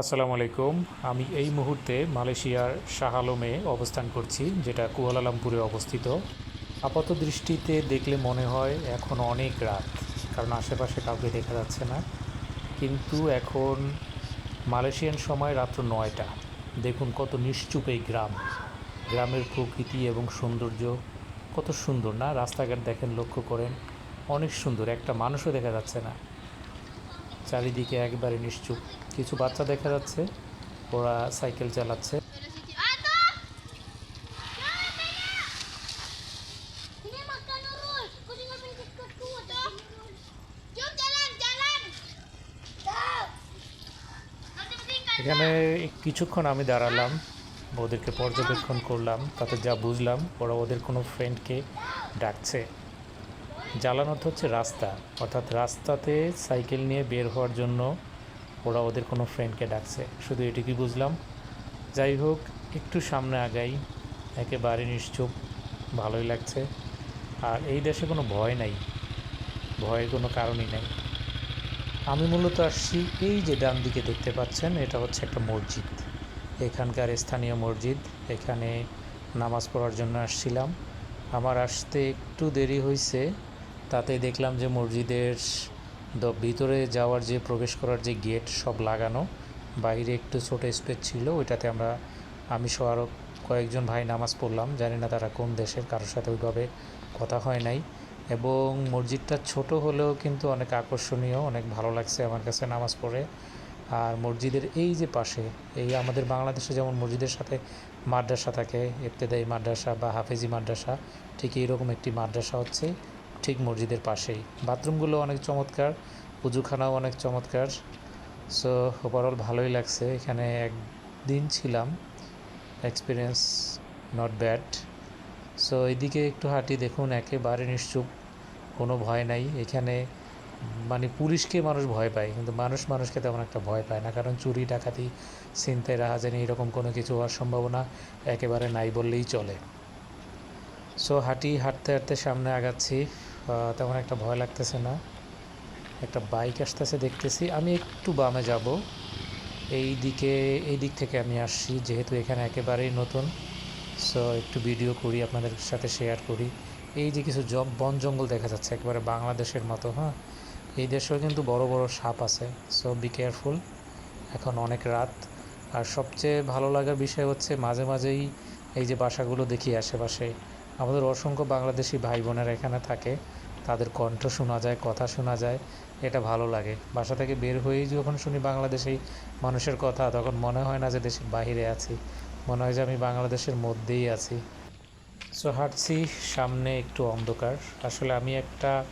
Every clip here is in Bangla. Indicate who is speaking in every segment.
Speaker 1: আসসালামু আলাইকুম। আমি এই মুহূর্তে মালয়েশিয়ার শাহ আলমে অবস্থান করছি, যেটা কুয়ালালামপুরে অবস্থিত। আপাত দৃষ্টিতে দেখলে মনে হয় এখন অনেক রাত, কারণ আশেপাশে কাউকে দেখা যাচ্ছে না। কিন্তু এখন মালয়েশিয়ান সময় রাত্র নয়টা। দেখুন কত নিশ্চুপ এই গ্রাম। গ্রামের প্রকৃতি এবং সৌন্দর্য কত সুন্দর, না? রাস্তাঘাট দেখেন, লক্ষ্য করেন, অনেক সুন্দর। একটা মানুষও দেখা যাচ্ছে না। চারিদিকে একবারে নিশ্চুপ কিছু বাচ্চা দেখা যাচ্ছে, ওরা সাইকেল চালাচ্ছে. এখানে কিছুক্ষণ আমি দাঁড়ালাম, ওদেরকে পর্যবেক্ষণ করলাম, তাতে যা বুঝলাম, ওরা ওদের কোনো ফ্রেন্ডকে ডাকছে জ্বালানো অর্থ হচ্ছে রাস্তা। অর্থাৎ রাস্তাতে সাইকেল নিয়ে বের হওয়ার জন্য ওরা ওদের কোনো ফ্রেন্ডকে ডাকছে। শুধু এটুকুই বুঝলাম। যাই হোক, একটু সামনে আগাই। একেবারে নিশ্চুপ। ভালোই লাগছে। আর এই দেশে কোনো ভয় নাই। ভয়ের কোনো কারণই নেই। আমি মূলত আসছি এই যে ডান দিকে দেখতে পাচ্ছেন, এটা হচ্ছে একটা মসজিদ। এখানকার স্থানীয় মসজিদ। এখানে নামাজ পড়ার জন্য আসছিলাম। আমার আসতে একটু দেরি হয়েছে তাতে দেখলাম যে মসজিদের ভিতরে যাওয়ার যে প্রবেশ করার যে গেট সব লাগানো, বাইরে একটু ছোট স্পেস ছিল, ওইটাতে আমরা আমি সহ আরও কয়েকজন ভাই নামাজ পড়লাম, জানি না তারা কোন দেশের, কারোর সাথে ওইভাবে কথা হয় নাই। এবং মসজিদটা ছোট হলেও কিন্তু অনেক আকর্ষণীয়, অনেক ভালো লাগছে আমার কাছে নামাজ পড়ে। আর মসজিদের এই যে পাশে, এই আমাদের বাংলাদেশে যেমন মসজিদের সাথে মাদ্রাসা থাকে, ইবতেদায়ী মাদ্রাসা বা হাফেজি মাদ্রাসা, ঠিক এইরকম একটি মাদ্রাসা হচ্ছে। ঠিক মসজিদের পাশেই। বাথরুমগুলো অনেক চমৎকার, পুজুখানাও অনেক চমৎকার। সো ওভারঅল ভালোই লাগছে। এখানে একদিন ছিলাম। এক্সপিরিয়েন্স নট ব্যাড সো এদিকে একটু হাঁটি দেখুন, একেবারে নিশ্চুপ। কোনো ভয় নাই। এখানে মানে পুলিশকে মানুষ ভয় পায়, কিন্তু মানুষ মানুষকে তেমন একটা ভয় পায় না। কারণ চুরি, ডাকাতি, ছিনতাই, রাহাজানি এরকম কোনো কিছু হওয়ার সম্ভাবনা একেবারে নাই বললেই চলে। সো হাঁটি, হাঁটতে হাঁটতে সামনে আগাচ্ছি। তেমন একটা ভয় লাগতেছে না। একটা বাইক আসতেছে দেখতেছি। আমি একটু বামে যাব। এই দিকে, এই দিক থেকে আমি আসছি। যেহেতু এখানে একেবারেই নতুন সো একটু ভিডিও করি, আপনাদের সাথে শেয়ার করি। এই যে কিছু জব বন জঙ্গল দেখা যাচ্ছে, একেবারে বাংলাদেশের মতো হ্যাঁ? এই দেশেও কিন্তু বড় বড় সাপ আছে সো বি কেয়ারফুল এখন অনেক রাত। আর সবচেয়ে ভালো লাগার বিষয় হচ্ছে, মাঝে, মাঝেই এই যে বাসাগুলো দেখি আশেপাশে আমাদের অসংখ্য বাংলাদেশি ভাই বোনেরা এখানে থাকে। তাদের কণ্ঠ শোনা যায়, কথা শোনা যায়, এটা ভালো লাগে। বাসা থেকে বের হয়েই যখন শুনি বাংলাদেশি মানুষের কথা, তখন মনে হয় না যে দেশের বাইরে আছি। মনে হয় যে আমি বাংলাদেশের মধ্যেই আছি। সো হাঁটছি সামনে একটু অন্ধকার। আসলে আমি একটা,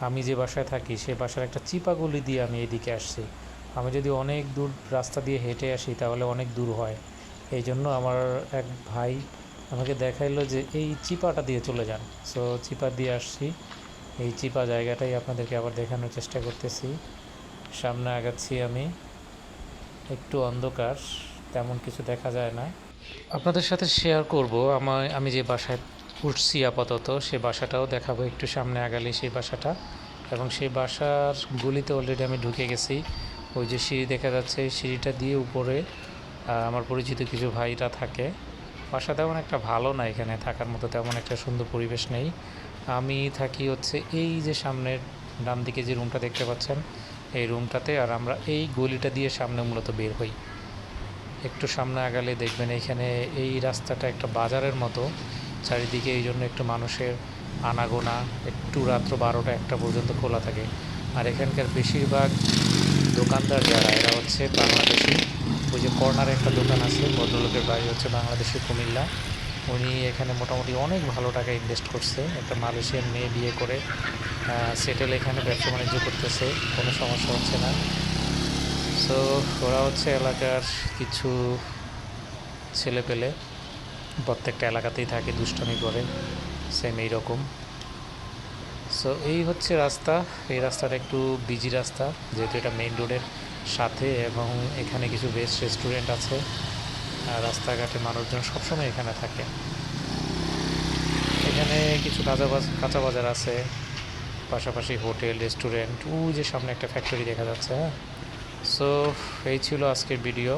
Speaker 1: আমি যে বাসায় থাকি, সে বাসার একটা চিপাগুলি দিয়ে আমি এদিকে আসছি। আমি যদি অনেক দূর রাস্তা দিয়ে হেঁটে আসি, তাহলে অনেক দূর হয়। এই জন্য আমার এক ভাই আমাকে দেখাইলো যে এই চিপাটা দিয়ে চলে যান। সো চিপা দিয়ে আসছি। এই চিপা জায়গাটাই আপনাদেরকে আবার দেখানোর চেষ্টা করতেছি। সামনে আগাচ্ছি আমি। একটু অন্ধকার, তেমন কিছু দেখা যায় না। আপনাদের সাথে শেয়ার করব। আমার, আমি যে বাসায় উঠছি আপাতত, সে বাসাটাও দেখাবো একটু সামনে আগালে সেই বাসাটা। এবং সেই বাসার গুলিতে অলরেডি আমি ঢুকে গেছি। ওই যে সিঁড়ি দেখা যাচ্ছে, সিঁড়িটা দিয়ে উপরে আমার পরিচিত কিছু ভাইরা থাকে। বাসা তেমন একটা ভালো না, এখানে থাকার মতো তেমন একটা সুন্দর পরিবেশ নেই। আমি থাকি হচ্ছে এই যে সামনের ডান দিকে যে রুমটা দেখতে পাচ্ছেন, এই রুমটাতে আর আমরা এই গলিটা দিয়ে সামনে মূলত বের হই। একটু সামনে আগালে দেখবেন এখানে এই রাস্তাটা একটা বাজারের মতো, চারিদিকে এই জন্য একটু মানুষের আনাগোনা, একটু রাত্র বারোটা একটা পর্যন্ত খোলা থাকে। আর এখানকার বেশিরভাগ দোকানদার যারা, এরা হচ্ছে বাংলাদেশি। ওই যে কর্নারে একটা দোকান আছে, ভদ্রলোকের বাড়ি হচ্ছে বাংলাদেশি কুমিল্লা। উনি এখানে মোটামুটি অনেক ভালো টাকা ইনভেস্ট করছে। একটা মালয়েশিয়ান মেয়ে বিয়ে করে সেটেল এখানে ব্যবসা বাণিজ্য করতেছে, কোনো সমস্যা হচ্ছে না। সো ওরা হচ্ছে এলাকার কিছু ছেলে পেলে প্রত্যেকটা এলাকাতেই থাকে, দুষ্টমি করে সেম এইরকম। সো এই হচ্ছে রাস্তা। এই রাস্তাটা একটু বিজি রাস্তা, যেহেতু এটা মেইন রোডের সাথে এবং এখানে কিছু বেস্ট রেস্টুরেন্ট আছে। আর রাস্তাঘাটে মানুষজন সবসময় এখানে থাকে। এখানে কিছু কাঁচা কাঁচা বাজার আছে। পাশাপাশি হোটেল রেস্টুরেন্ট ওই যে সামনে একটা ফ্যাক্টরি দেখা যাচ্ছে হ্যাঁ? সো এই ছিল আজকের ভিডিও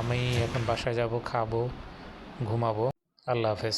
Speaker 1: আমি এখন বাসায় যাব, খাব, ঘুমাবো। আল্লাহ হাফেজ।